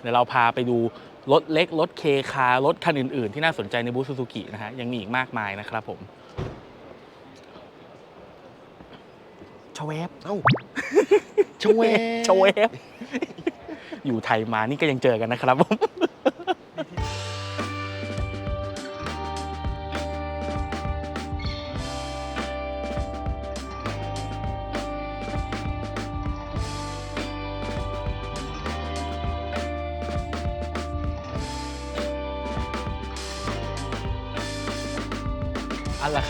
เดี๋ยวเราพาไปดูรถเล็ก รถเคคารถคันอื่น ๆ ที่น่าสนใจในบูธซูซูกินะฮะ ยังมีอีกมากมายนะครับผมชเวฟเอ้าชเวชเวฟอยู่ไทยมานี่ก็ยังเจอกันนะครับผม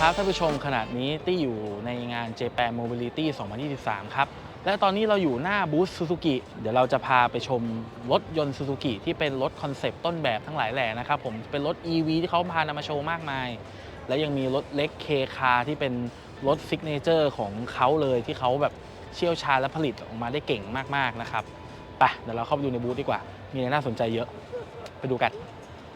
ครับท่านผู้ชมขนาดนี้ตี้อยู่ในงาน Japan Mobility 2023 ครับ และตอนนี้เราอยู่หน้าบูธซูซูกิเดี๋ยวเราจะพาไปชมรถยนต์ซูซูกิที่เป็นรถคอนเซปต์ต้นแบบทั้งหลายแหล่นะครับผมเป็นรถ EV ที่เขาพานำมาโชว์มากมาย และยังมีรถเล็กเคคาที่เป็นรถซิกเนเจอร์ของเขาเลยที่เขาแบบเชี่ยวชาญและผลิตออกมาได้เก่งมากๆนะครับไปเดี๋ยวเราเข้าไปดูในบูธดีกว่า มีอะไรน่าสนใจเยอะ ไปดูกัน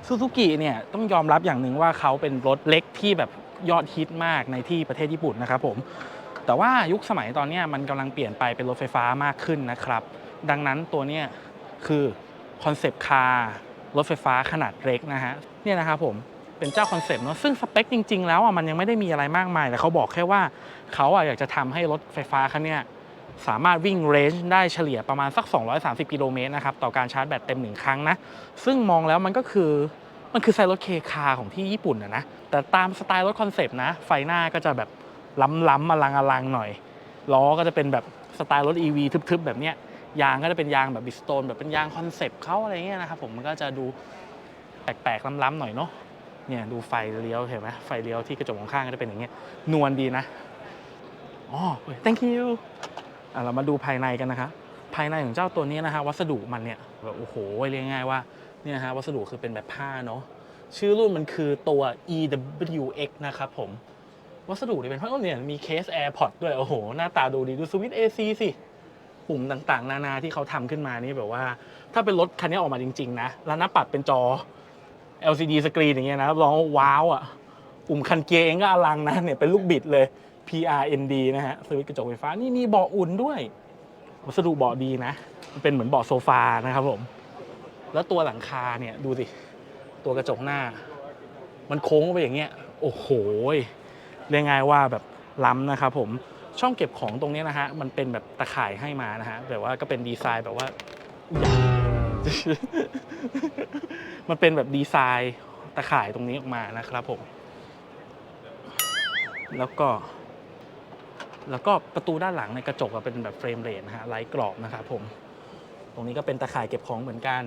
ซูซูกิเนี่ยต้องยอมรับอย่างหนึ่งว่าเขาเป็นรถเล็กที่แบบ ยอดฮิตมากในที่ประเทศญี่ปุ่นนะครับผมแต่ว่ายุคสมัยตอนนี้มันกำลังเปลี่ยนไปเป็นรถไฟฟ้ามากขึ้นนะครับ ดังนั้นตัวนี้คือคอนเซปต์คาร์รถไฟฟ้าขนาดเล็กนะฮะเนี่ยนะครับผมเป็นเจ้าคอนเซปต์เนาะซึ่งสเปคจริง ๆ แล้วอะมันยังไม่ได้มีอะไรมากมายแต่เขาบอกแค่ว่าเขาอะอยากจะทำให้รถไฟฟ้าคันเนี้ยสามารถวิ่งเรนจ์ได้เฉลี่ยประมาณสัก 230 กิโลเมตรนะครับ ต่อการชาร์จแบตเต็มหนึ่งครั้งนะ ซึ่งมองแล้วมันก็คือ มันคือไซรถเคคาของที่ญี่ปุ่นนะนะแต่ตามสไตล์รถคอนเซปต์นะ ไฟหน้าก็จะแบบล้ำๆอลังอลังๆหน่อย ล้อก็จะเป็นแบบสไตล์รถ EV ทึบๆ แบบเนี้ยยางก็จะเป็นยางแบบบิสโตนแบบเป็นยางคอนเซปต์เขาอะไรเงี้ยนะครับผมมันก็จะดูแปลกๆล้ำๆหน่อยเนาะเนี่ยดูไฟเลี้ยวเห็นไหมไฟเลี้ยวที่กระจกข้างก็จะเป็นอย่างเงี้ยนวลดีนะอ๋อ thank you อะเรามาดูภายในกันนะคะภายในของเจ้าตัวนี้นะฮะวัสดุมันเนี่ยแบบโอ้โหเรียกง่ายว่า เนี่ยฮะวัสดุคือเป็นแบบผ้าเนาะชื่อรุ่นมันคือตัว EWX นะครับผม วัสดุนี่เป็นผ้าเนี่ยมีเคส AirPod ด้วย โอ้โห หน้าตาดูดีดูสวิตช์ AC สิ ปุ่มต่างๆ นานาที่เขาทำขึ้นมานี่แบบว่า ถ้าเป็นรถคันนี้ออกมาจริง ๆ นะ แล้วหน้าปัดเป็นจอ LCD สกรีนอย่างเงี้ยนะรับรองว้าวอะ ปุ่มคันเกียร์เองก็อลังนะเนี่ยเป็นลูกบิดเลย PRND นะฮะสวิตช์กระจกไฟฟ้านี่มีเบาะอุ่นด้วย วัสดุเบาะดีนะ เป็นเหมือนเบาะโซฟานะครับผม แล้วตัวหลังคาเนี่ยดูสิตัวกระจกหน้า มันโค้งไปอย่างเงี้ยโอ้โหเรียกง่ายว่าแบบล้ำนะครับผมช่องเก็บของตรงนี้นะฮะมันเป็นแบบตะข่ายให้มานะฮะแบบว่าก็เป็นดีไซน์แบบว่า มันเป็นแบบดีไซน์ตะข่ายตรงนี้ออกมานะครับผม แล้วก็ แล้วก็ประตูด้านหลังในกระจกเป็นแบบเฟรมเรทนะฮะไร้กรอบนะครับผม ตรงนี้ก็เป็นตะข่ายเก็บของเหมือนกัน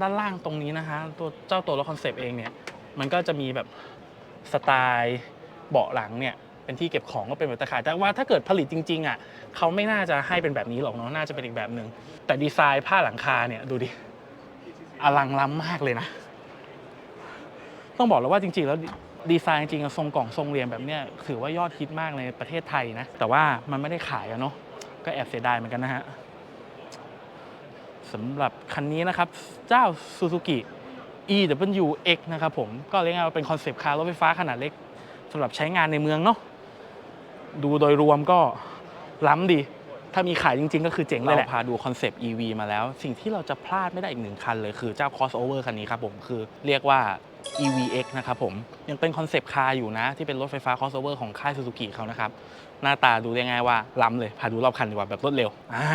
ด้านล่างตรงนี้นะคะ ตัวเจ้าตัวรถคอนเซปต์เองเนี่ย มันก็จะมีแบบสไตล์เบาะหลังเนี่ย เป็นที่เก็บของก็เป็นแบบตะข่าย แต่ว่าถ้าเกิดผลิตจริงๆอะเขาไม่น่าจะให้เป็นแบบนี้หรอกเนาะ น่าจะเป็นอีกแบบหนึ่ง แต่ดีไซน์ผ้าหลังคาเนี่ยดูดิ อลังล้ำมากเลยนะ ต้องบอกแล้วว่าจริงๆ แล้วดีไซน์จริงๆทรงกล่องทรงเหลี่ยมแบบเนี้ยถือว่ายอดฮิตมากในประเทศไทยนะ แต่ว่ามันไม่ได้ขายอะเนาะ ก็แอบเสียดายเหมือนกันนะฮะ สำหรับคันนี้นะครับ เจ้า Suzuki EWX นะครับผม ก็เรียกง่ายว่าเป็นคอนเซปต์คาร์รถไฟฟ้าขนาดเล็กสำหรับใช้งานในเมืองเนาะดูโดยรวมก็ล้ำดี ถ้ามีขายจริง ๆ ก็คือเจ๋งเลยแหละเราพาดูคอนเซปต์ EV มาแล้ว สิ่งที่เราจะพลาดไม่ได้อีกหนึ่งคันเลยคือเจ้า crossover คันนี้ครับผมคือเรียกว่า EVX นะครับผม ยังเป็นคอนเซปต์คาร์อยู่นะ ที่เป็นรถไฟฟ้า crossover ของค่าย Suzuki เขานะครับ หน้าตาดูได้ง่ายว่าล้ำเลย พาดูรอบคันดีกว่าแบบรวดเร็วอ่า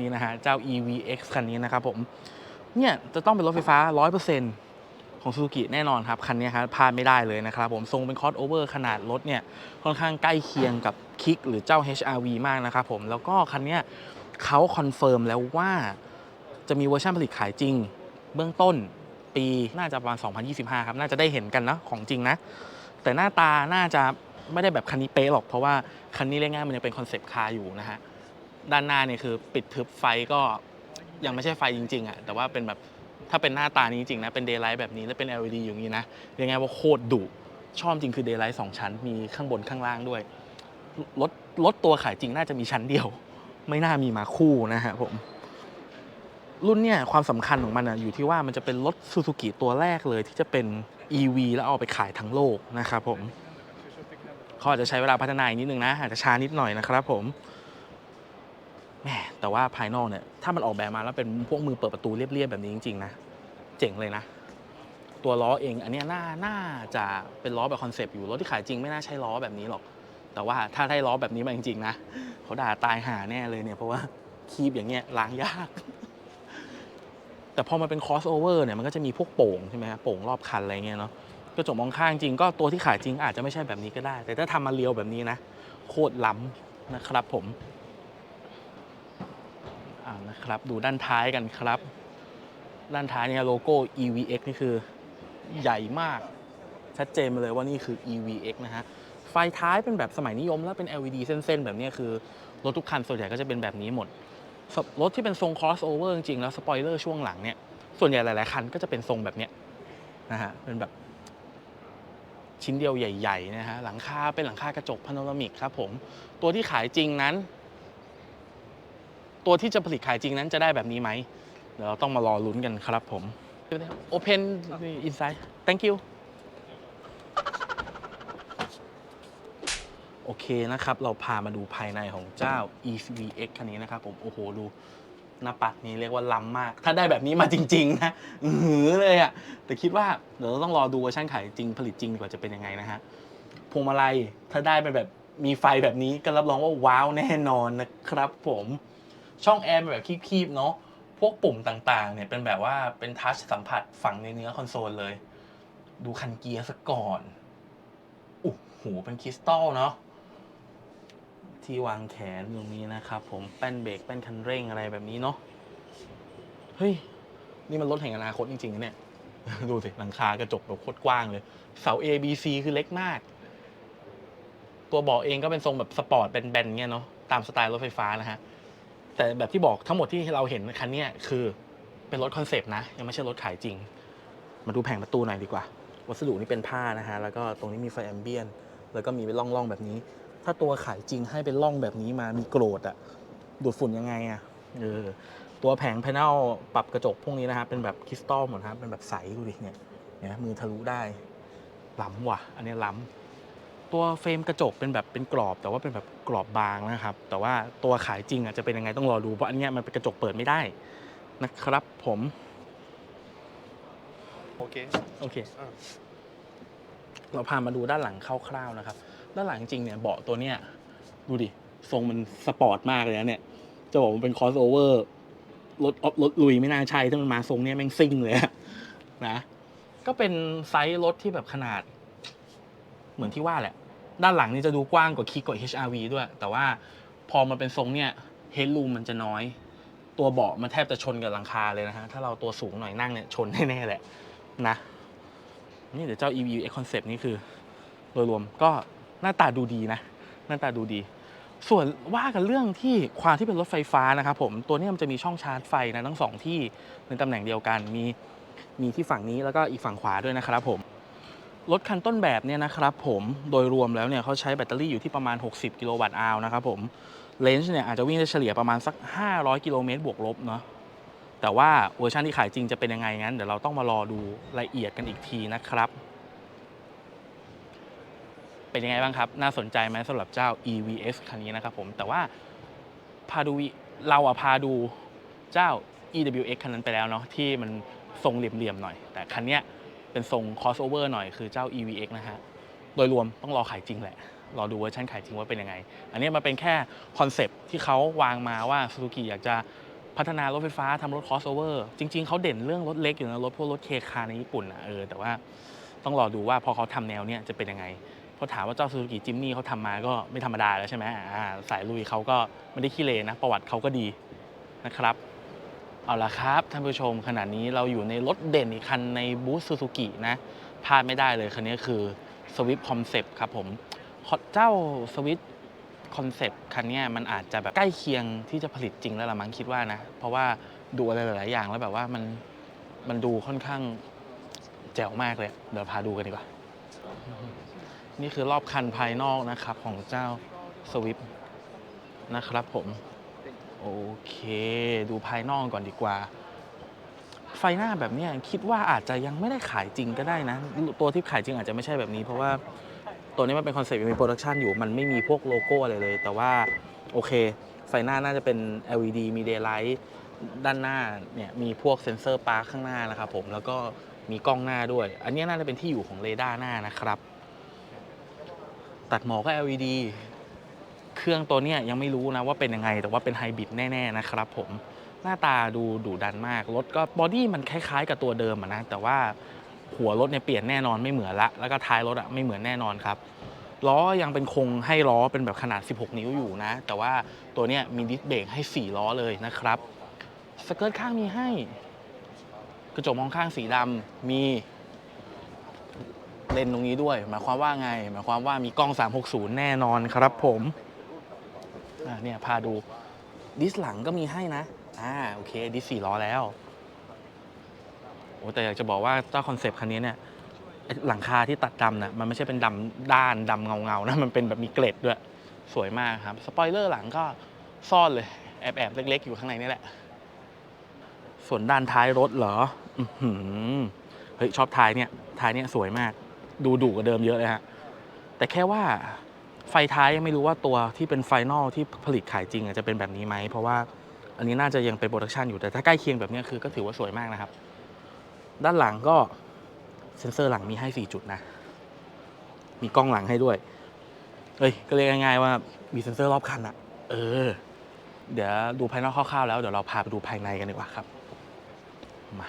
นี่นะฮะ เจ้า EVX คันนี้นะครับผม เนี่ย จะต้องเป็นรถไฟฟ้า 100%ของ Suzuki แน่นอนครับ คันนี้ครับพลาดไม่ได้เลยนะครับผม ทรงเป็น crossover ขนาดรถเนี่ย ค่อนข้างใกล้เคียงกับคิกหรือเจ้า HRV มากนะครับผม แล้วก็คันนี้เขาคอนเฟิร์มแล้วว่าจะมีเวอร์ชันผลิตขายจริง เบื้องต้นปีน่าจะประมาณ 2025 ครับ น่าจะได้เห็นกันนะของจริงนะ แต่หน้าตาน่าจะไม่ได้แบบคันนี้เป๊ะหรอก เพราะว่าคันนี้เรียกง่ายมันยังเป็นคอนเซปต์คาร์อยู่นะฮะ ด้านหน้าเนี่ยคือปิดทึบไฟก็ยังไม่ใช่ไฟจริงๆอะ่ะแต่ว่าเป็นแบบถ้าเป็นหน้าตานี้จริงๆนะเป็นเดย์ไลท์แบบนี้แล้วเป็น LED อย่างนี้นะเรียกง่ายว่าโคตรดุชอบจริงคือเดย์ไลท์สองชั้นมีข้างบนข้างล่างด้วยรถรถตัวขายจริงน่าจะมีชั้นเดียว ไม่น่ามีมาคู่นะฮะผมรุ่นเนี่ยความสำคัญของมันอะอยู่ที่ว่ามันจะเป็นรถซูซูกิตัวแรกเลยที่จะเป็น EV แล้วเอาไปขายทั้งโลกนะครับผมเขาอาจจะใช้เวลาพัฒนาอีกนิดนึงนะอาจจะช้านิดหน่อยนะครับผม แหมแต่ว่าภายนอกเนี่ยถ้ามันออกแบบมาแล้วเป็นพวกมือเปิดประตูเรียบๆแบบนี้จริงๆนะเจ๋งเลยนะ ตัวล้อเองอันเนี้ยน่าน่าจะเป็นล้อแบบคอนเซปต์อยู่รถที่ขายจริงไม่น่าใช่ล้อแบบนี้หรอก แต่ว่าถ้าได้ล้อแบบนี้มาจริงๆนะเขาด่าตายหาแน่เลยเนี่ยเพราะว่าคีบอย่างเงี้ยล้างยาก แต่พอมันเป็น crossover เนี่ยมันก็จะมีพวกโป่งใช่ไหมฮะโป่งรอบคันอะไรเงี้ยเนาะกระจกมองข้างจริงก็ตัวที่ขายจริงอาจจะไม่ใช่แบบนี้ก็ได้ แต่ถ้าทำมาเรียวแบบนี้นะ โคตรล้ำนะครับผม นะครับ ดูด้านท้ายกันครับ ด้านท้ายเนี่ยโลโก้ EVX นี่คือใหญ่มาก ชัดเจนมาเลยว่านี่คือ EVX นะฮะ ไฟท้ายเป็นแบบสมัยนิยม แล้วเป็น LED เส้นๆ แบบนี้คือ รถทุกคันส่วนใหญ่ก็จะเป็นแบบนี้หมด รถที่เป็นทรง crossover จริงๆ แล้วสปอยเลอร์ช่วงหลังเนี่ย ส่วนใหญ่หลายๆ คันก็จะเป็นทรงแบบนี้นะฮะ เป็นแบบชิ้นเดียวใหญ่ๆนะฮะ หลังคาเป็นหลังคากระจกพาโนรามิกครับผม ตัวที่ขายจริงนั้น ตัวที่จะผลิตขายจริงนั้นจะได้แบบนี้ไหมเดี๋ยวเราต้องมารอลุ้นกันครับผม Open inside thank you โอเคนะครับ เราพามาดูภายในของเจ้า EVX คันนี้นะครับผม โอ้โห ดูหน้าปัดนี้เรียกว่าล้ำมาก ถ้าได้แบบนี้มาจริง ๆ นะหือเลยอะแต่คิดว่าเดี๋ยวเราต้องรอดูเวอร์ชันขายจริงผลิตจริงดีกว่าจะเป็นยังไงนะฮะพวงมาลัยถ้าได้เป็นแบบมีไฟแบบนี้ก็รับรองว่าว้าวแน่นอนนะครับผม ช่องแอร์เป็นแบบคีบๆเนาะพวกปุ่มต่างๆ เนี่ยเป็นแบบว่าเป็นทัชสัมผัสฝังในเนื้อคอนโซลเลย ดูคันเกียร์ซะก่อนโอ้โหเป็นคริสตัลเนาะที่วางแขนตรงนี้นะครับผมแป้นเบรกแป้นคันเร่งอะไรแบบนี้เนาะเฮ้ย นี่มันรถแห่งอนาคตจริงๆนะเนี่ย ดูสิ หลังคากระจกแบบโคตรกว้างเลย เสา A B C คือเล็กมาก ตัวเบาะเองก็เป็นทรงแบบสปอร์ตแบนๆเงี้ยเนาะตามสไตล์รถไฟฟ้านะฮะ แต่แบบที่บอกทั้งหมดที่เราเห็นคันนี้คือเป็นรถคอนเซปต์นะ ยังไม่ใช่รถขายจริง มาดูแผงประตูหน่อยดีกว่า วัสดุนี่เป็นผ้านะฮะ แล้วก็ตรงนี้มีไฟแอมเบียน แล้วก็มีเป็นร่องๆแบบนี้ ถ้าตัวขายจริงให้เป็นร่องแบบนี้มามีโกรดอะดูดฝุ่นยังไงอะเออตัวแผงพ n e l ปรับกระจกพวกนี้นะครับเป็นแบบคริสตัลหมดครับเป็นแบบใสดูดิเนี่ยเนี่ยมือทะลุได้ล้ำว่ะ อันนี้ล้ำ ตัวเฟรมกระจกเป็นแบบเป็นกรอบ แต่ว่าเป็นแบบกรอบบางนะครับ แต่ว่าตัวขายจริงอะจะเป็นยังไงต้องรอดูเพราะอันเนี้ยมันเป็นกระจกเปิดไม่ได้นะครับผมโอเคโอเค อ่าเราพามาดูด้านหลังคร่าวๆนะครับ ด้านหลังจริงๆเนี่ยเบาะตัวเนี้ยดูดิ ทรงมันสปอร์ตมากเลยนะเนี่ย จะบอกว่าเป็นคอสโอเวอร์รถออฟรถลุยไม่น่าใช่ถ้ามันมาทรงเนี้ยแม่งซิ่งเลยอะนะ ก็เป็นไซส์รถที่แบบขนาด เหมือนที่ว่าแหละ ด้านหลังนี่จะดูกว้างกว่าคิกกว่า HRV ด้วย แต่ว่าพอมันเป็นทรงเนี่ยเฮดรูมมันจะน้อย ตัวเบาะมันแทบจะชนกับหลังคาเลยนะฮะ ถ้าเราตัวสูงหน่อยนั่งเนี่ยชนแน่ๆแหละนะ นี่เดี๋ยวเจ้า EV X Concept นี่คือโดยรวมก็หน้าตาดูดีนะ หน้าตาดูดี ส่วนว่ากันเรื่องที่ความที่เป็นรถไฟฟ้านะครับผมตัวนี้มันจะมีช่องชาร์จไฟนะทั้งสองที่ในตำแหน่งเดียวกันมีมีที่ฝั่งนี้แล้วก็อีกฝั่งขวาด้วยนะครับผม รถคันต้นแบบเนี่ยนะครับผมโดยรวมแล้วเนี่ยเขาใช้แบตเตอรี่อยู่ที่ประมาณ 60 กิโลวัตต์อาวนะครับผมเลนส์เนี่ยอาจจะวิ่งได้เฉลี่ยประมาณสัก 500 กิโลเมตรบวกลบเนาะแต่ว่าเวอร์ชันที่ขายจริงจะเป็นยังไงงั้น เดี๋ยวเราต้องมารอดูรายละเอียดกันอีกทีนะครับ เป็นยังไงบ้างครับ น่าสนใจไหมสำหรับเจ้า EVS คันนี้นะครับผมแต่ว่าพาดูเราอะพาดูเจ้า EWX คันนั้นไปแล้วเนาะที่มันทรงเหลี่ยมๆหน่อย แต่คันเนี้ย เป็นทรง crossover หน่อยคือเจ้า EVX นะฮะ โดยรวมต้องรอขายจริงแหละ รอดูเวอร์ชันขายจริงว่าเป็นยังไง อันนี้มันเป็นแค่คอนเซปที่เขาวางมาว่า Suzuki อยากจะพัฒนารถไฟฟ้าทำรถ crossover จริง ๆ เขาเด่นเรื่องรถเล็กอยู่นะรถพวกรถเคคาในญี่ปุ่นอะเออแต่ว่าต้องรอดูว่าพอเขาทำแนวเนี้ยจะเป็นยังไงเพราะถามว่าเจ้าซูซูกิจิมนี่เขาทำมาก็ไม่ธรรมดาแล้วใช่ไหมสายลุยเขาก็ไม่ได้ขี้เลนะ ประวัติเขาก็ดีนะครับ เอาละครับ ท่านผู้ชมขณะนี้เราอยู่ในรถเด่นอีกคันในบูธซูซูกินะพลาดไม่ได้เลยคันนี้คือ Swift Concept ครับผมเจ้า Swift Concept คันนี้มันอาจจะแบบใกล้เคียงที่จะผลิตจริงแล้วละมั้งคิดว่านะ เพราะว่าดูอะไรหลาย ๆ อย่างแล้วแบบว่ามันมันดูค่อนข้างแจ๋วมากเลย เดี๋ยวพาดูกันดีกว่า นี่คือรอบคันภายนอกนะครับของเจ้า Swift นะครับผม โอเค ดูภายนอกก่อนดีกว่า ไฟหน้าแบบนี้คิดว่าอาจจะยังไม่ได้ขายจริงก็ได้นะ ตัวที่ขายจริงอาจจะไม่ใช่แบบนี้ เพราะว่าตัวนี้มันเป็นคอนเซ็ปต์มีโปรดักชันอยู่มันไม่มีพวกโลโก้อะไรเลย แต่ว่าโอเค ไฟหน้าน่าจะเป็น LED มี daylight ด้านหน้าเนี่ยมีพวกเซ็นเซอร์ปาร์คข้างหน้านะครับผมแล้วก็มีกล้องหน้าด้วย อันนี้น่าจะเป็นที่อยู่ของเรดาร์หน้านะครับ ตัดหมอกก็ LED เครื่องตัวเนี้ยยังไม่รู้นะว่าเป็นยังไง แต่ว่าเป็นไฮบริดแน่ๆนะครับผมหน้าตาดูดุดันมาก รถก็บอดี้มันคล้ายๆ กับตัวเดิมนะ แต่ว่าหัวรถเนี่ยเปลี่ยนแน่นอนไม่เหมือนละ แล้วก็ท้ายรถอะไม่เหมือนแน่นอนครับล้อยังเป็นคงให้ล้อเป็นแบบขนาด 16 นิ้วอยู่นะ แต่ว่าตัวเนี้ยมีดิสเบรกให้ 4 ล้อเลยนะครับสเกิร์ตข้างมีให้ กระจกมองข้างสีดำมีเลนตรงนี้ด้วย หมายความว่าไง หมายความว่ามีกล้อง 360 แน่นอนครับผม อะเนี่ยพาดู ดิสหลังก็มีให้นะ อ่าโอเค ดิสสี่ล้อแล้ว โอ้แต่อยากจะบอกว่าเจ้าคอนเซปต์คันนี้เนี่ยหลังคาที่ตัดดำนะมันไม่ใช่เป็นดำด้านดำเงาเงาๆนะมันเป็นแบบมีเกล็ดด้วย สวยมากครับ สปอยเลอร์หลังก็ซ่อนเลยแอบแอบๆเล็ก ๆ อยู่ข้างในนี่แหละ ส่วนด้านท้ายรถเหรออือหือเฮ้ยชอบท้ายเนี่ยท้ายเนี่ยสวยมาก ดูดุกว่าเดิมเยอะเลยฮะแต่แค่ว่า ไฟท้ายยังไม่รู้ว่าตัวที่เป็นไฟนอลที่ผลิตขายจริงจะเป็นแบบนี้ไหม เพราะว่าอันนี้น่าจะยังเป็นโปรดักชันอยู่แต่ถ้าใกล้เคียงแบบนี้คือก็ถือว่าสวยมากนะครับ ด้านหลังก็เซ็นเซอร์หลังมีให้ 4 จุดนะ มีกล้องหลังให้ด้วยเอ้ยก็เรียกง่ายๆว่ามีเซ็นเซอร์รอบคันอะเออ เดี๋ยวดูภายนอกคร่าวๆแล้วเดี๋ยวเราพาไปดูภายในกันดีกว่าครับมา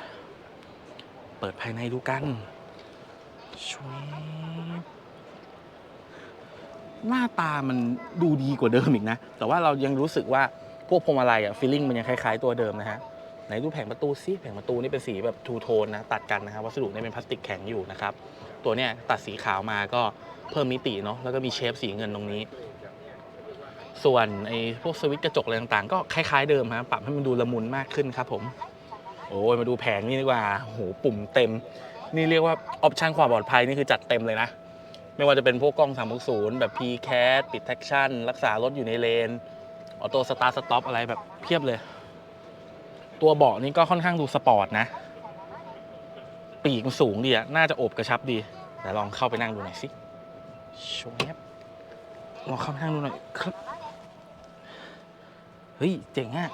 เปิดภายในดูกันชวบ หน้าตามันดูดีกว่าเดิมอีกนะ แต่ว่าเรายังรู้สึกว่าพวกพวงมาลัยอะฟีลลิ่งมันยังคล้ายๆตัวเดิมนะฮะไหนดูแผงประตูซิแผงประตูนี่เป็นสีแบบทูโทนนะตัดกันนะครับวัสดุเนี่ยเป็นพลาสติกแข็งอยู่นะครับตัวเนี้ยตัดสีขาวมาก็เพิ่มมิติเนาะแล้วก็มีเชฟสีเงินตรงนี้ ส่วนไอ้พวกสวิตช์กระจกอะไรต่างๆ ก็คล้ายๆเดิมฮะปรับให้มันดูละมุนมากขึ้นครับผม โอ้ยมาดูแผงนี่ดีกว่าโอ้โหปุ่มเต็ม นี่เรียกว่าออปชันความปลอดภัยนี่คือจัดเต็มเลยนะ ไม่ว่าจะเป็นพวกกล้อง 360 แบบ PCAT ปิด traction รักษารถอยู่ในเลนออโต้สตาร์สต็อปอะไรแบบเพียบเลย ตัวเบาะนี่ก็ค่อนข้างดูสปอร์ตนะ ปีกมันสูงดีอะน่าจะโอบกระชับดีเดี๋ยวลองเข้าไปนั่งดูหน่อยสิชวบลองเข้าไปนั่งดูหน่อยครับ เฮ้ย เจ๋งอะ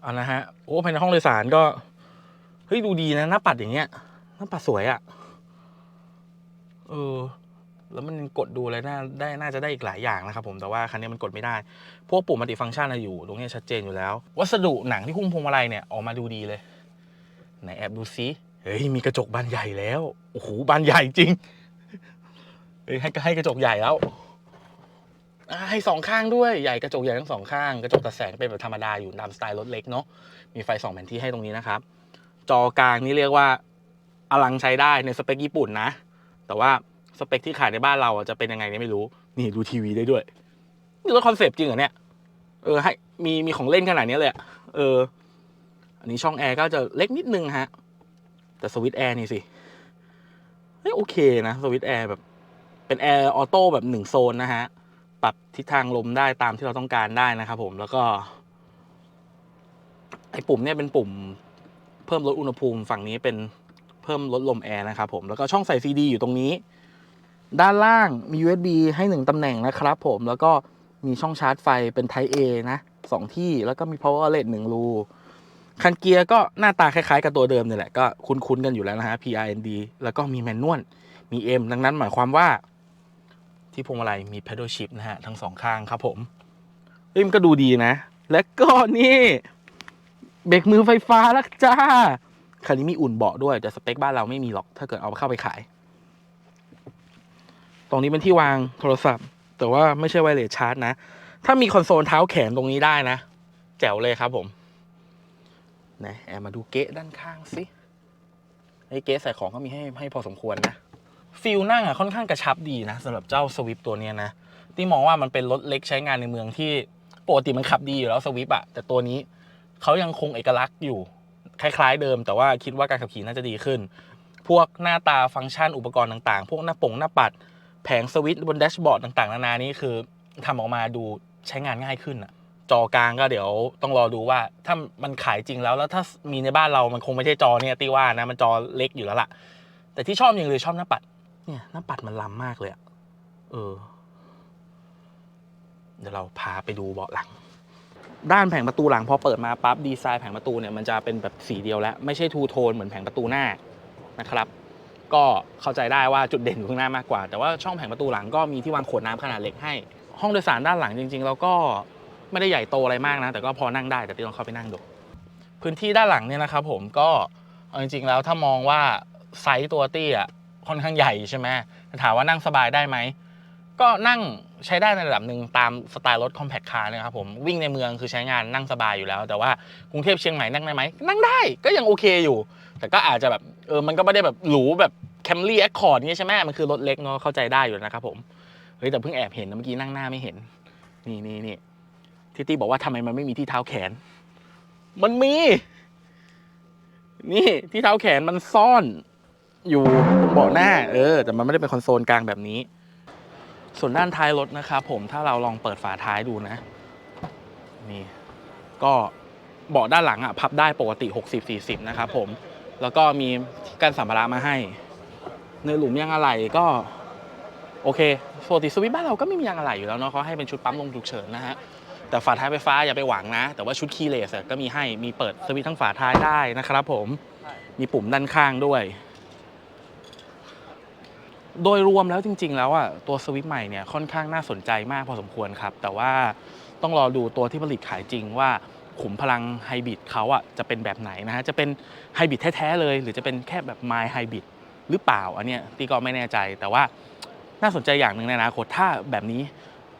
เอานะฮะ โอ้ภายในห้องโดยสารก็ เฮ้ย ดูดีนะ หน้าปัดอย่างเงี้ย น้าปัดสวยอะเออ แล้วมันกดดูอะไรน่าได้น่าจะได้อีกหลายอย่างนะครับผมแต่ว่าคันนี้มันกดไม่ได้ พวกปุ่มมัลติฟังก์ชันอะอยู่ ตรงนี้ชัดเจนอยู่แล้ว วัสดุหนังที่หุ้มพวงมาลัยเนี่ยออกมาดูดีเลย ไหนแอบดูซิเฮ้ยมีกระจกบานใหญ่แล้วโอ้โหบานใหญ่จริงเฮ้ยให้ให้กระจกใหญ่แล้วอ่าให้สองข้างด้วยใหญ่กระจกใหญ่ทั้งสองข้าง กระจกตัดแสงเป็นแบบธรรมดาอยู่ตามสไตล์รถเล็กเนาะมีไฟสองแผ่นที่ให้ตรงนี้นะครับ จอกลางนี่เรียกว่า อลังใช้ได้ในสเปคญี่ปุ่นนะ แต่ว่าสเปคที่ขายในบ้านเราจะเป็นยังไงเนี่ยไม่รู้ นี่ดูทีวีได้ด้วย นี่รถคอนเซปต์จริงเหรอเนี่ย เออให้มีมีของเล่นขนาดนี้เลยอะเออ อันนี้ช่องแอร์ก็จะเล็กนิดนึงฮะ แต่สวิตช์แอร์นี่สิ เฮ้ยโอเคนะสวิตช์แอร์แบบ เป็นแอร์ออโต้แบบหนึ่งโซนนะฮะ ปรับทิศทางลมได้ตามที่เราต้องการได้นะครับผม แล้วก็ไอ้ปุ่มเนี่ยเป็นปุ่ม เพิ่มลดอุณหภูมิฝั่งนี้เป็น พิ่มลดลมแอร์นะครับผมแล้วก็ช่องใส่ซีดีอยู่ตรงนี้ ด้านล่างมี USB ให้หนึ่งตำแหน่งนะครับผมแล้วก็มีช่องชาร์จไฟเป็น Type A นะสองที่แล้วก็มี power outlet หนึ่งรูคันเกียร์ก็หน้าตาคล้ายๆกับตัวเดิมนี่แหละก็คุ้นๆกันอยู่แล้วนะฮะ PRND แล้วก็มีแมนนวลมี M ดังนั้นหมายความว่า ที่พวงมาลัยมี pedal shift นะฮะ ทั้งสองข้างครับผมเอ้ยมันก็ดูดีนะ และก็นี่เบรกมือไฟฟ้าแล้วจ้า คันนี้มีอุ่นเบาะด้วย แต่สเปคบ้านเราไม่มีหรอก ถ้าเกิดเอาเข้าไปขาย ตรงนี้เป็นที่วางโทรศัพท์ แต่ว่าไม่ใช่ไวเลสชาร์จนะ ถ้ามีคอนโซลเท้าแขนตรงนี้ได้นะ แจ๋วเลยครับผมนะแอบมาดูเก๊ะด้านข้างสิไอ้เก๊ะใส่ของก็มีให้ให้พอสมควรนะฟิลนั่งอะค่อนข้างกระชับดีนะสำหรับเจ้าสวิฟตัวเนี้นะที่มองว่ามันเป็นรถเล็กใช้งานในเมืองที่ปกติมันขับดีอยู่แล้วสวิฟอะแต่ตัวนี้เขายังคงเอกลักษณ์อยู่ คล้ายๆเดิม แต่ว่าคิดว่าการขับขี่น่าจะดีขึ้น พวกหน้าตาฟังก์ชันอุปกรณ์ต่างๆ พวกหน้าป่งหน้าปัด แผงสวิตช์บนแดชบอร์ดต่างๆ นานานี่คือทำออกมาดูใช้งานง่ายขึ้นอะจอกลางก็เดี๋ยวต้องรอดูว่าถ้ามันขายจริงแล้วแล้วถ้ามีในบ้านเรามันคงไม่ใช่จอเนี่ยตีว่านะมันจอเล็กอยู่แล้วล่ะ แต่ที่ชอบอย่างเลยชอบหน้าปัด เนี่ยหน้าปัดมันล้ำมากเลยอะเออ เดี๋ยวเราพาไปดูเบาะหลัง ด้านแผงประตูหลังพอเปิดมาปั๊บดีไซน์แผงประตูเนี่ยมันจะเป็นแบบสีเดียวแล้ว ไม่ใช่ทูโทนเหมือนแผงประตูหน้านะครับ ก็เข้าใจได้ว่าจุดเด่นอยู่ข้างหน้ามากกว่า แต่ว่าช่องแผงประตูหลังก็มีที่วางขวดน้ำขนาดเล็กให้ ห้องโดยสารด้านหลังจริงๆเราก็ไม่ได้ใหญ่โตอะไรมากนะ แต่ก็พอนั่งได้แต่ที่ลองเข้าไปนั่งดู พื้นที่ด้านหลังเนี่ยนะครับผมก็จริงๆแล้วถ้ามองว่าไซส์ตัวเตี้ยค่อนข้างใหญ่ใช่ไหมถามว่านั่งสบายได้ไหม ก็นั่งใช้ได้ในระดับหนึ่งตามสไตล์รถคอมแพคคาร์นะครับผมวิ่งในเมืองคือใช้งานนั่งสบายอยู่แล้ว แต่ว่ากรุงเทพเชียงใหม่นั่งได้ไหมนั่งได้ก็ยังโอเคอยู่ แต่ก็อาจจะแบบเออมันก็ไม่ได้แบบหรูแบบแคมรี่แอคคอร์ดนี่ใช่ไหมมันคือรถเล็กเนาะเข้าใจได้อยู่นะครับผมเฮ้ยแต่เพิ่งแอบเห็นนะเมื่อกี้นั่งหน้าไม่เห็น นี่นี่นี่ที่ตี้บอกว่าทำไมมันไม่มีที่เท้าแขน มันมี นี่ที่เท้าแขนมันซ่อน อยู่ตรงเบาะหน้า เออ แต่มันไม่ได้เป็นคอนโซลกลางแบบนี้ ส่วนด้านท้ายรถนะครับผมถ้าเราลองเปิดฝาท้ายดูนะ นี่ ก็เบาะด้านหลังอะพับได้ปกติ 60-40 นะครับผมแล้วก็มีกันสัมภาระมาให้เนื้อหลุมยางอะไหล่ก็ โอเคปกติสวิตบ้านเราก็ไม่มียางอะไหล่อยู่แล้วเนาะเขาให้เป็นชุดปั๊มลมฉุกเฉินนะฮะแต่ฝาท้ายไฟฟ้าอย่าไปหวังนะ แต่ว่าชุดคีย์เลสก็มีให้มีเปิดสวิตช์ทั้งฝาท้ายได้นะครับผมมีปุ่มด้านข้างด้วย โดยรวมแล้วจริง ๆ แล้วอะตัวสวิตช์ใหม่เนี่ยค่อนข้างน่าสนใจมากพอสมควรครับ แต่ว่าต้องรอดูตัวที่ผลิตขายจริงว่าขุมพลังไฮบริดเขาอะจะเป็นแบบไหนนะฮะจะเป็นไฮบริดแท้ ๆ เลย หรือจะเป็นแค่แบบไมล์ไฮบริดหรือเปล่าอันเนี้ยตีก็ไม่แน่ใจแต่ว่าน่าสนใจอย่างหนึ่งในอนาคตถ้าแบบนี้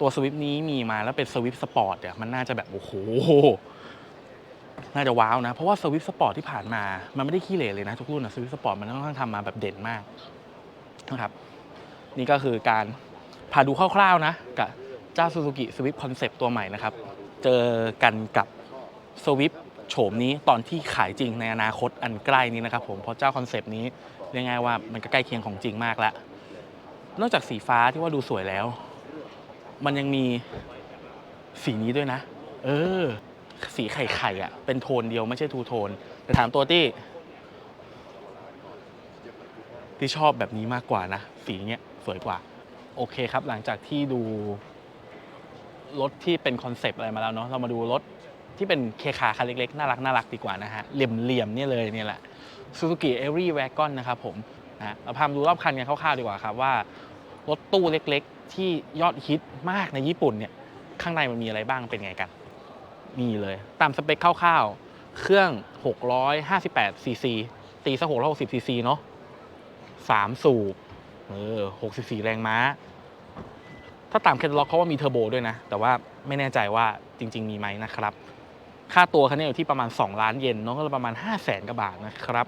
ตัวสวิฟนี้มีมาแล้วเป็นสวิฟสปอร์ตเนี่ยมันน่าจะแบบโอ้โหน่าจะว้าวนะ เพราะว่าสวิฟสปอร์ตที่ผ่านมา มันไม่ได้ขี้เหร่เลยนะทุกรุ่นนะสวิฟสปอร์ตมันค่อนข้างทำมาแบบเด่นมากนะครับ นี่ก็คือการพาดูคร่าวๆนะกับเจ้า Suzuki Swift Concept ตัวใหม่นะครับ เจอกันกับ Swift โฉมนี้ตอนที่ขายจริงในอนาคตอันใกล้นี้นะครับผมเพราะเจ้าคอนเซปต์นี้เรียกง่ายว่ามันก็ใกล้เคียงของจริงมากแล้ว นอกจากสีฟ้าที่ว่าดูสวยแล้ว มันยังมีสีนี้ด้วยนะ เออ สีไข่ไข่ๆอะ่ะเป็นโทนเดียวไม่ใช่ทูโทน แต่ถามตัวตี้ที่ชอบแบบนี้มากกว่านะ สีเนี้ย สวยกว่า โอเคครับ หลังจากที่ดูรถที่เป็นคอนเซปต์อะไรมาแล้วเนาะเรามาดูรถที่เป็นเคคาคันเล็กๆ น่ารักน่ารักดีกว่านะฮะเหลี่ยมๆเนี่ยเลยเนี่ยแหละ Suzuki Every Wagon นะครับผมนะเราพามาดูรอบคันกันคร่าวๆดีกว่าครับว่ารถตู้เล็กๆ ที่ยอดฮิตมากในญี่ปุ่นเนี่ยข้างในมันมีอะไรบ้างเป็นไงกันนี่เลย ตามสเปคคร่าวๆ เครื่อง 658ซีซีตีสัก660ซีซีเนาะ3 สูบ เออ64 แรงม้า ถ้าตามแคตตาล็อกเขาว่ามีเทอร์โบด้วยนะ แต่ว่าไม่แน่ใจว่าจริง ๆ มีไหมนะครับ ค่าตัวคันนี้อยู่ที่ประมาณ 2 ล้านเยนเนาะก็ประมาณ 5 0 0แสนกว่าบาทนะครับ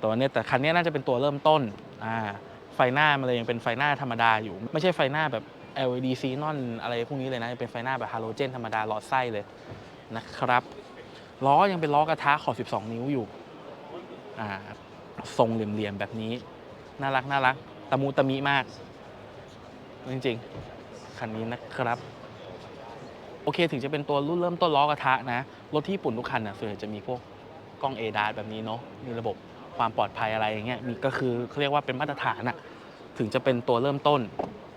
ตัวนี้แต่คันนี้น่าจะเป็นตัวเริ่มต้นอ่าไฟหน้ามันเลยยังเป็นไฟหน้าธรรมดาอยู่ ไม่ใช่ไฟหน้าแบบ LED xenon อะไรพวกนี้เลยนะ เป็นไฟหน้าแบบฮาโลเจนธรรมดาหลอดไส้เลยนะครับ ล้อยังเป็นล้อกระทะขอบ 12 นิ้วอยู่อ่า ทรงเหลี่ยมๆแบบนี้ น่ารักน่ารักตะมูตะมิมาก จริงๆ คันนี้นะครับ โอเคถึงจะเป็นตัวรุ่นเริ่มต้นล้อกระทะนะ รถที่ญี่ปุ่นทุกคันนะส่วนใหญ่จะมีพวกกล้องเอดาแบบนี้เนาะมีระบบความปลอดภัยอะไรอย่างเงี้ยมีก็คือเขาเรียกว่าเป็นมาตรฐานอะถึงจะเป็นตัวเริ่มต้น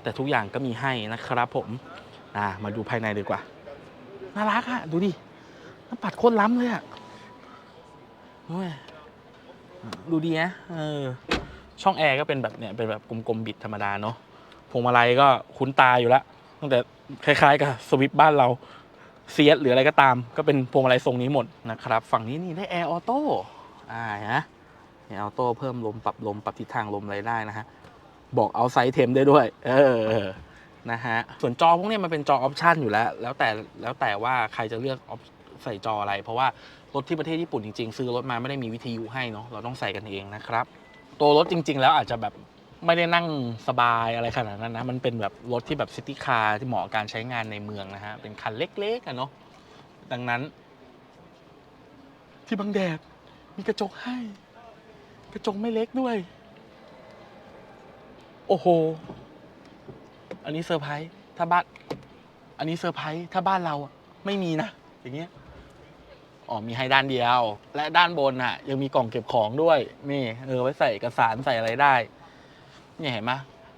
แต่ทุกอย่างก็มีให้นะครับผมอ่ามาดูภายในดีกว่า น่ารักอะดูดิน้ำปัดโคตรล้ำเลยอะโอ้ย ดูดีนะเออช่องแอร์ก็เป็นแบบเนี่ยเป็นแบบกลมๆบิดธรรมดาเนาะพวงมาลัยก็คุ้นตาอยู่แล้วตั้งแต่คล้ายๆ กับสวิปบ้านเราเซียสหรืออะไรก็ตาม ก็เป็นพวงมาลัยทรงนี้หมดนะครับ ฝั่งนี้นี่ได้แอร์ออโต้อ่านะแอร์ออโต้เพิ่มลมปรับลมปรับทิศทางลมอะไรได้นะฮะบอกเอาไซส์เทมได้ด้วย เออนะฮะส่วนจอพวกนี้มันเป็นจอออปชันอยู่แล้ว แล้วแต่แล้วแต่ว่าใครจะเลือกใส่จออะไร เพราะว่า รถที่ประเทศญี่ปุ่นจริงๆ ซื้อรถมาไม่ได้มีวิทยุให้เนาะเราต้องใส่กันเองนะครับ ตัวรถจริง ๆ แล้วอาจจะแบบไม่ได้นั่งสบายอะไรขนาดนั้นนะ มันเป็นแบบรถที่แบบซิตี้คาร์ที่เหมาะการใช้งานในเมืองนะฮะ เป็นคันเล็กๆอะเนาะดังนั้น ที่บังแดดมีกระจกให้ กระจกไม่เล็กด้วย โอ้โห อันนี้เซอร์ไพรส์ถ้าบ้านอันนี้เซอร์ไพรส์ถ้าบ้านเราไม่มีนะอย่างเงี้ย อ๋อมีให้ด้านเดียว และด้านบนอะ ยังมีกล่องเก็บของด้วยนี่เออไว้ใส่เอกสารใส่อะไรได้เนี่ยเห็นไหม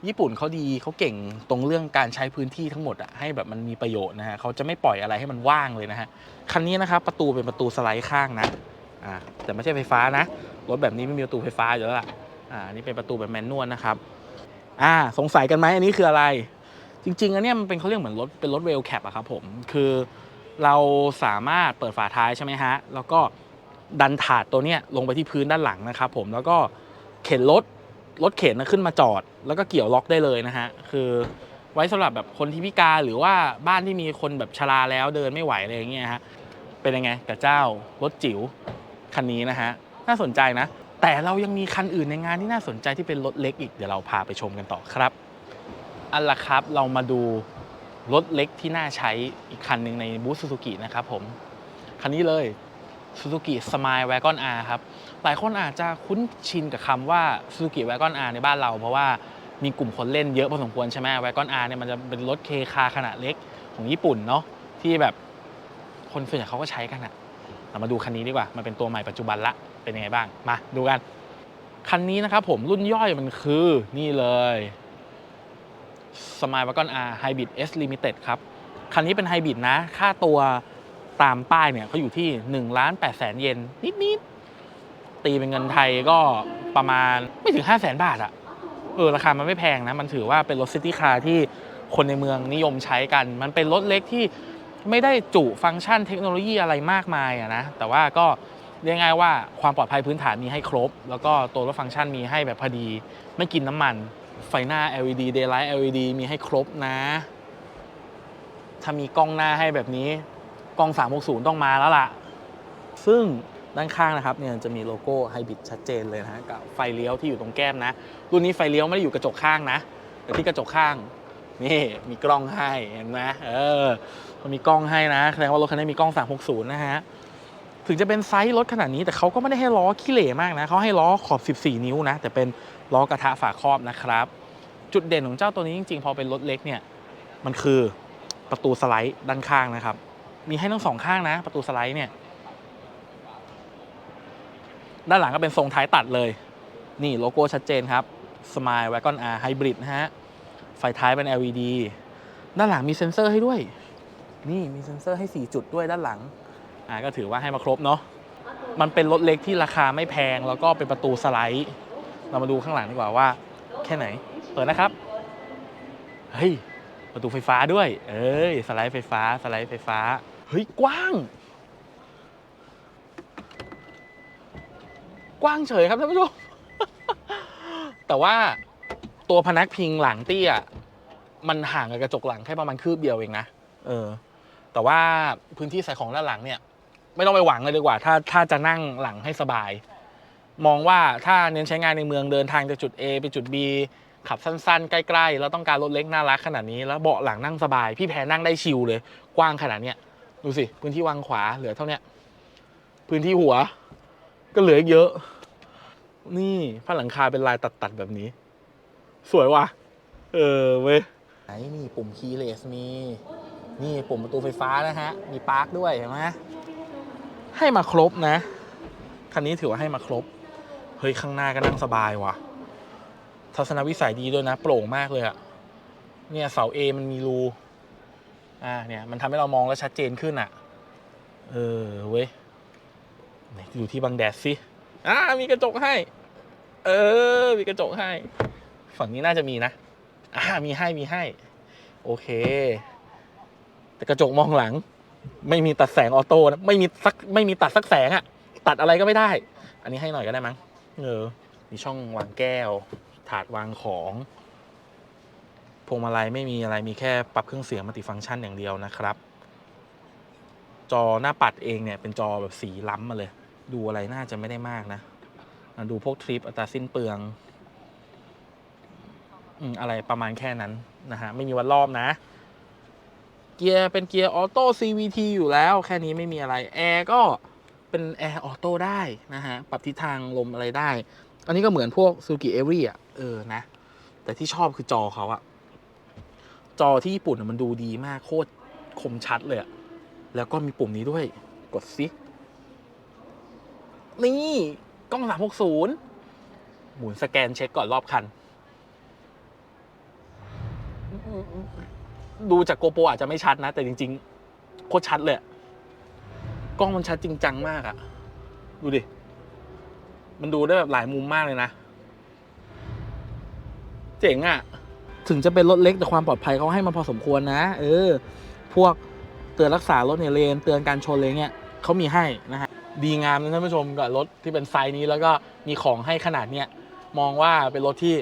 ญี่ปุ่นเขาดีเขาเก่งตรงเรื่องการใช้พื้นที่ทั้งหมดอะให้แบบมันมีประโยชน์นะฮะเขาจะไม่ปล่อยอะไรให้มันว่างเลยนะฮะคันนี้นะครับประตูเป็นประตูสไลด์ข้างนะอ่าแต่ไม่ใช่ไฟฟ้านะรถแบบนี้ไม่มีประตูไฟฟ้าอยู่แล้วล่ะอ่านนี่เป็นประตูแบบแมนนวลนะครับอ่าสงสัยกันไหมอันนี้คืออะไร จริงๆอันเนี้ยมันเป็นเขาเรียกเหมือนรถเป็นรถเวลแคปอะครับผมคือ เราสามารถเปิดฝาท้ายใช่ไหมฮะ แล้วก็ดันถาดตัวเนี้ยลงไปที่พื้นด้านหลังนะครับผม แล้วก็เข็นรถ รถเข็นนะขึ้นมาจอด แล้วก็เกี่ยวล็อกได้เลยนะฮะ คือไว้สำหรับแบบคนที่พิการหรือว่าบ้านที่มีคนแบบชราแล้วเดินไม่ไหวอะไรอย่างเงี้ยฮะ เป็นยังไงกับเจ้ารถจิ๋วคันนี้นะฮะ น่าสนใจนะ แต่เรายังมีคันอื่นในงานที่น่าสนใจที่เป็นรถเล็กอีก เดี๋ยวเราพาไปชมกันต่อครับอันละครับเรามาดู รถเล็กที่น่าใช้อีกคันหนึ่งในบูธซูซูกินะครับผม คันนี้เลย Suzuki Smile Wagon R ครับ หลายคนอาจจะคุ้นชินกับคำว่า Suzuki Wagon R ในบ้านเรา เพราะว่ามีกลุ่มคนเล่นเยอะพอสมควรใช่ไหม Wagon R เนี่ยมันจะเป็นรถเคคาขนาดเล็กของญี่ปุ่นเนาะที่แบบคนส่วนใหญ่เขาก็ใช้กันอะเรามาดูคันนี้ดีกว่า มันเป็นตัวใหม่ปัจจุบันละ เป็นยังไงบ้าง มาดูกัน คันนี้นะครับผมรุ่นย่อยมันคือนี่เลย Smile Wagon R Hybrid S Limited ครับ คันนี้เป็นไฮบริดนะ ค่าตัวตามป้ายเนี่ยเขาอยู่ที่ 1 ล้าน8แสนเยนนิด ๆ ตีเป็นเงินไทยก็ประมาณไม่ถึง 5 0 0แสนบาทอะเออราคามันไม่แพงนะ มันถือว่าเป็นรถซิตี้คาร์ที่คนในเมืองนิยมใช้กัน มันเป็นรถเล็กที่ไม่ได้จุฟังก์ชันเทคโนโลยีอะไรมากมายอะนะ แต่ว่าก็เรียกง่ายว่าความปลอดภัยพื้นฐานมีให้ครบ แล้วก็ตัวรถฟังก์ชันมีให้แบบพอดี ไม่กินน้ำมัน ไฟหน้า LED daylight LED มีให้ครบนะ ถ้ามีกล้องหน้าให้แบบนี้ กล้อง 360 ต้องมาแล้วล่ะ ซึ่งด้านข้างนะครับเนี่ยจะมีโลโก้ไฮบริดชัดเจนเลยนะกับไฟเลี้ยวที่อยู่ตรงแก้มนะ รุ่นนี้ไฟเลี้ยวไม่ได้อยู่กระจกข้างนะแต่ที่กระจกข้างนี่มีกล้องให้เห็นไหมเออมันมีกล้องให้นะแสดงว่ารถคันนี้มีกล้อง 360 นะฮะ ถึงจะเป็นไซส์รถขนาดนี้แต่เขาก็ไม่ได้ให้ล้อขี้เหร่มากนะเขาให้ล้อขอบ 14 นิ้วนะ แต่เป็นล้อกระทะฝาครอบนะครับ จุดเด่นของเจ้าตัวนี้จริงๆ พอเป็นรถเล็กเนี่ยมันคือประตูสไลด์ด้านข้างนะครับ มีให้ทั้งสองข้างนะ ประตูสไลด์เนี่ย ด้านหลังก็เป็นทรงท้ายตัดเลย นี่โลโก้ชัดเจนครับ Smile Wagon R Hybrid นะฮะ ไฟท้ายเป็น LED ด้านหลังมีเซ็นเซอร์ให้ด้วย นี่มีเซ็นเซอร์ให้ 4 จุดด้วยด้านหลัง อ่าก็ถือว่าให้มาครบเนาะมันเป็นรถเล็กที่ราคาไม่แพงแล้วก็เป็นประตูสไลด์ เรามาดูข้างหลังดีกว่าว่า แค่ไหน เปิดนะครับ เฮ้ย ประตูไฟฟ้าด้วย เอ้ย สไลด์ไฟฟ้า สไลด์ไฟฟ้า เฮ้ย กว้าง กว้างเฉยครับท่านผู้ชม แต่ว่าตัวพนักพิงหลังเตี้ย มันห่างกับกระจกหลังแค่ประมาณคืบเดียวเองนะ เออ แต่ว่าพื้นที่ใส่ของด้านหลังเนี่ย ไม่ต้องไปหวังเลยดีกว่า ถ้าถ้าจะนั่งหลังให้สบาย มองว่าถ้าเน้นใช้งานในเมืองเดินทางจากจุด A ไปจุด B ขับสั้นๆ ใกล้ๆ แล้วต้องการรถเล็กน่ารักขนาดนี้ แล้วเบาะหลังนั่งสบาย พี่แพรนั่งได้ชิลเลย กว้างขนาดเนี้ยดูสิ พื้นที่วางขวาเหลือเท่าเนี้ยพื้นที่หัว ก็เหลืออีกเยอะ นี่ผ้าหลังคาเป็นลายตัดๆแบบนี้ สวยว่ะ เออเว้ยไหนนี่ปุ่มคีย์เลสมี นี่ปุ่มประตูไฟฟ้านะฮะ มีปาร์คด้วยเห็นไหม ให้มาครบนะ คันนี้ถือว่าให้มาครบ เฮ้ย ข้างหน้าก็นั่งสบายว่ะ ทัศนวิสัยดีด้วยนะ โปร่งมากเลยอะเนี่ยเสา A มันมีรู อ่า เนี่ย มันทำให้เรามองแล้วชัดเจนขึ้นอะเออเว้ยไหนดูที่บังแดดสิอ่ามีกระจกให้ เออ มีกระจกให้ ฝั่งนี้น่าจะมีนะ อ่า มีให้ มีให้ โอเค แต่กระจกมองหลัง ไม่มีตัดแสงออโต้นะไม่มีสักไม่มีตัดสักแสงอะตัดอะไรก็ไม่ได้ อันนี้ให้หน่อยก็ได้มั้งเออมีช่องวางแก้ว ถาดวางของพวงมาลัยไม่มีอะไรมีแค่ปรับเครื่องเสียงมัลติฟังก์ชันอย่างเดียวนะครับ จอหน้าปัดเองเนี่ยเป็นจอแบบสีล้ำมาเลย ดูอะไรน่าจะไม่ได้มากนะดูพวกทริปอัตราสิ้นเปลืองอืมอะไรประมาณแค่นั้นนะฮะไม่มีวัดรอบนะ เกียร์เป็นเกียร์ออโต้ CVT อยู่แล้วแค่นี้ไม่มีอะไร แอร์ก็เป็นแอร์ออโต้ได้นะฮะ ปรับทิศทางลมอะไรได้ อันนี้ก็เหมือนพวก Suzuki e v r y อะ เออนะ แต่ที่ชอบคือจอเขาอะจอที่ญี่ปุ่นมันดูดีมากโคตรคมชัดเลยอะแล้วก็มีปุ่มนี้ด้วยกดซินี่กล้อง360หมุนสแกนเช็คก่อนรอบคัน ดูจากโกโปรอาจจะไม่ชัดนะ แต่จริง ๆ โคตรชัดเลยกล้องมันชัดจริงจังมากอะดูดิ มันดูได้แบบหลายมุมมากเลยนะ เจ๋งอะถึงจะเป็นรถเล็กแต่ความปลอดภัยเขาให้มาพอสมควรนะ เออ พวกเตือนรักษารถในเลน เตือนการชนอะไรเงี้ยเขามีให้นะฮะ ดีงามนะท่านผู้ชมกับรถที่เป็นไซส์นี้แล้วก็มีของให้ขนาดเนี้ยมองว่าเป็นรถที่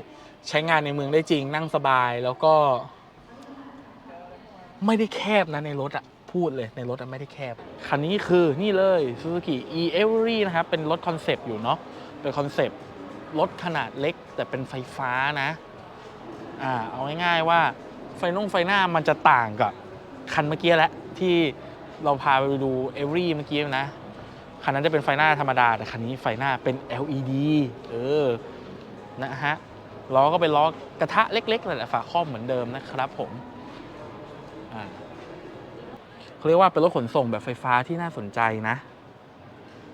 ใช้งานในเมืองได้จริงนั่งสบายแล้วก็ ไม่ได้แคบนะในรถอะพูดเลยในรถอะไม่ได้แคบ คันนี้คือนี่เลย Suzuki e e v e r y นะครับ เป็นรถคอนเซปต์อยู่เนาะเป็นคอนเซปต์รถขนาดเล็กแต่เป็นไฟฟ้านะอ่าเอาง่ายๆว่าไฟนุ่งไฟหน้ามันจะต่างกับคันเมื่อกี้แหละที่เราพาไปดู e v e r y เมื่อกี้นะคันนั้นจะเป็นไฟหน้าธรรมดา แต่คันนี้ไฟหน้าเป็น LED เออนะฮะล้อก็เป็นล้อกระทะเล็กๆนั่นแหละฝาครอบเหมือนเดิมนะครับผม เขาเรียกว่าเป็นรถขนส่งแบบไฟฟ้าที่น่าสนใจนะ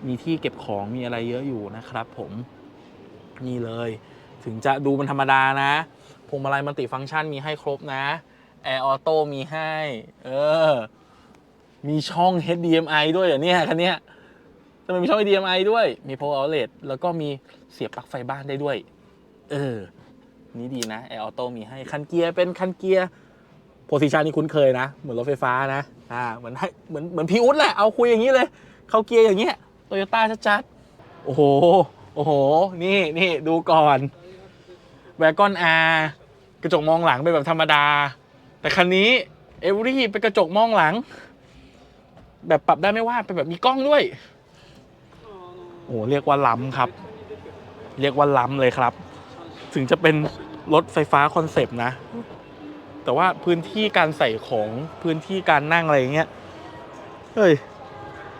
มีที่เก็บของมีอะไรเยอะอยู่นะครับ ผมนี่เลย ถึงจะดูมันธรรมดานะพวงมาลัยมัลติฟังก์ชันมีให้ครบนะแอร์ออโต้มีให้ เออ มีช่อง HDMI ด้วยเหรอเนี่ยคันเนี้ยทำไมมีช่อง HDMI ด้วย มี power outlet แล้วก็มีเสียบปลั๊กไฟบ้านได้ด้วย เออ นี่ดีนะ Air Auto มีให้ คันเกียร์เป็นคันเกียร์ โพซิชันนี่คุ้นเคยนะ เหมือนรถไฟฟ้านะอ่าเหมือนให้เหมือนเหมือนพีอุดแหละเอาคุยอย่างนี้เลย เข้าเกียร์อย่างเงี้ยโตโยต้าชัดๆ โอ้โห โอ้โห นี่นี่ดูก่อนแวกอนอากระจกมองหลังเป็นแบบธรรมดา แต่คันนี้เอเวอรี่เป็นกระจกมองหลัง แบบปรับได้ไม่ว่าเป็นแบบมีกล้องด้วย โอ้โหเรียกว่าล้ำครับ เรียกว่าล้ำเลยครับ ถึงจะเป็นรถไฟฟ้าคอนเซปต์นะ แต่ว่าพื้นที่การใส่ของพื้นที่การนั่งอะไรอย่างเงี้ยเฮ้ย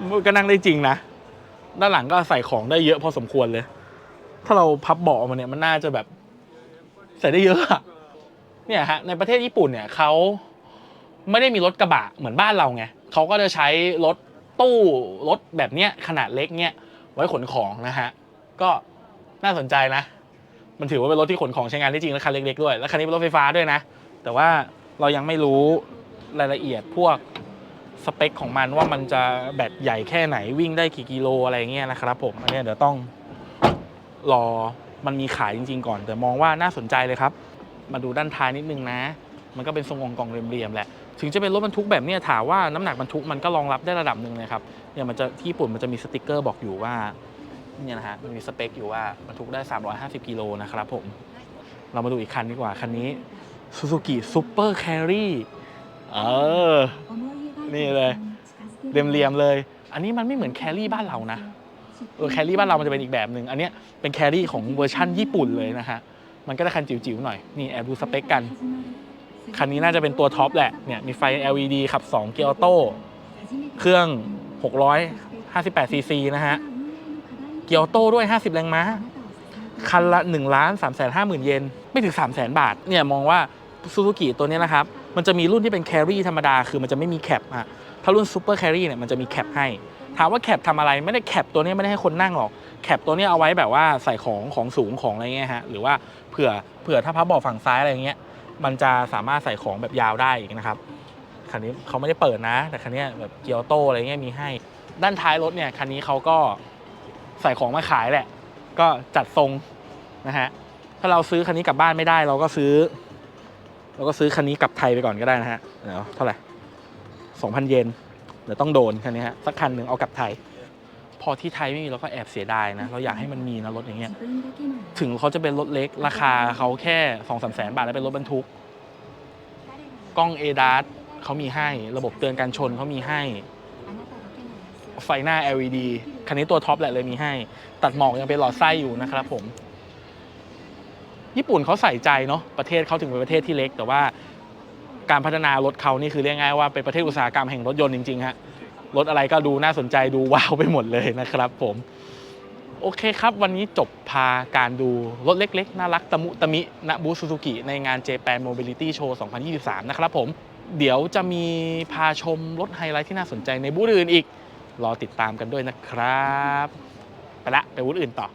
มันก็นั่งได้จริงนะ ด้านหลังก็ใส่ของได้เยอะพอสมควรเลย ถ้าเราพับเบาะมาเนี่ยมันน่าจะแบบ ใส่ได้เยอะอะเนี่ยฮะในประเทศญี่ปุ่นเนี่ยเขาไม่ได้มีรถกระบะเหมือนบ้านเราไงเขาก็จะใช้รถตู้รถแบบเนี้ยขนาดเล็กเนี้ยไว้ขนของนะฮะก็น่าสนใจนะ มันถือว่าเป็นรถที่ขนของใช้งานได้จริงและคันเล็กๆด้วย และคันนี้เป็นรถไฟฟ้าด้วยนะ แต่ว่าเรายังไม่รู้รายละเอียดพวกสเปคของมันว่ามันจะแบตใหญ่แค่ไหนวิ่งได้กี่กิโลอะไรเงี้ยนะครับผมอันนี้เดี๋ยวต้องรอมันมีขายจริง ๆ ก่อน แต่มองว่าน่าสนใจเลยครับ มาดูด้านท้ายนิดนึงนะ มันก็เป็นทรงกล่องเรียมๆแหละถึงจะเป็นรถบรรทุกแบบนี้ถามว่าน้ำหนักบรรทุกมันก็รองรับได้ระดับหนึ่งเลยครับเนี่ยมันจะที่ญี่ปุ่นมันจะมีสติกเกอร์บอกอยู่ว่าเนี่ยนะฮะมันมีสเปคอยู่ว่าบรรทุกได้ 350 กิโลนะครับผมเรามาดูอีกคันดีกว่าคันนี้ Suzuki Super Carry เออ นี่เลย เรียมๆเลย อันนี้มันไม่เหมือนแครี่บ้านเรานะเออแครี่บ้านเรามันจะเป็นอีกแบบหนึ่งอันเนี้ยเป็นแครี่ของเวอร์ชั่นญี่ปุ่นเลยนะฮะ มันก็จะคันจิ๋วๆหน่อยนี่แอบดูสเปคกัน คันนี้น่าจะเป็นตัวท็อปแหละเนี่ยมีไฟ LED ขับ 2 เกียร์ออโต้เครื่อง 658ซีซีนะฮะ เกียร์ออโต้ด้วย 50 แรงม้า คันละ1ล้าน3 5 0 0 0 0เยนไม่ถึง 3 0 0 0 0 0บาทเนี่ยมองว่าซูซูกิตัวนี้นะครับ มันจะมีรุ่นที่เป็นแครี่ธรรมดา คือมันจะไม่มีแคปอะถ้ารุ่นซูเปอร์แครี่เนี่ยมันจะมีแคปให้ ถามว่าแคปทำอะไรไม่ได้แคปตัวนี้ไม่ได้ให้คนนั่งหรอกแคปตัวนี้เอาไว้แบบว่าใส่ของของสูงของอะไรเงี้ยฮะหรือว่าเผื่อเผื่อถ้าพับเบาะฝั่งซ้ายอะไรเงี้ยมันจะสามารถใส่ของแบบยาวได้อีกนะครับคันนี้เขาไม่ได้เปิดนะ แต่คันนี้แบบเกียร์โตอะไรเงี้ยมีให้ ด้านท้ายรถเนี่ยคันนี้เขาก็ใส่ของมาขายแหละ ก็จัดทรงนะฮะถ้าเราซื้อคันนี้กลับบ้านไม่ได้ เราก็ซื้อ เราก็ซื้อคันนี้กลับไทยไปก่อนก็ได้นะฮะเดี๋ยวเท่าไหร่สองพันเยนเดี๋ยวต้องโดนคันนี้ฮะสักคันหนึ่งเอากลับไทย พอที่ไทยไม่มีเราก็แอบเสียดายนะเราอยากให้มันมีนะรถอย่างเงี้ยถึงเขาจะเป็นรถเล็กราคาเขาแค่สองสามแสนบาทแล้วเป็นรถบรรทุกกล้อง a d a s เขามีให้ระบบเตือนการชนเขามีให้ ไฟหน้า LED คันนี้ตัวท็อปแหละเลยมีให้ ตัดหมอกยังเป็นหลอดไส้อยู่นะครับผม ญี่ปุ่นเขาใส่ใจเนาะประเทศเขาถึงเป็นประเทศที่เล็ก แต่ว่าการพัฒนารถเขานี่คือเรียกง่ายว่าเป็นประเทศอุตสาหกรรมแห่งรถยนต์จริงๆฮะรถอะไรก็ดูน่าสนใจดูว้าวไปหมดเลยนะครับผม โอเคครับ วันนี้จบพาการดูรถเล็กๆ น่ารักตะมุตะมิณบูซูซูกิในงาน Japan Mobility Show 2023 นะครับผม เดี๋ยวจะมีพาชมรถไฮไลท์ที่น่าสนใจในบูธอื่นอีก รอติดตามกันด้วยนะครับ ไปละ ไปบูธอื่นต่อ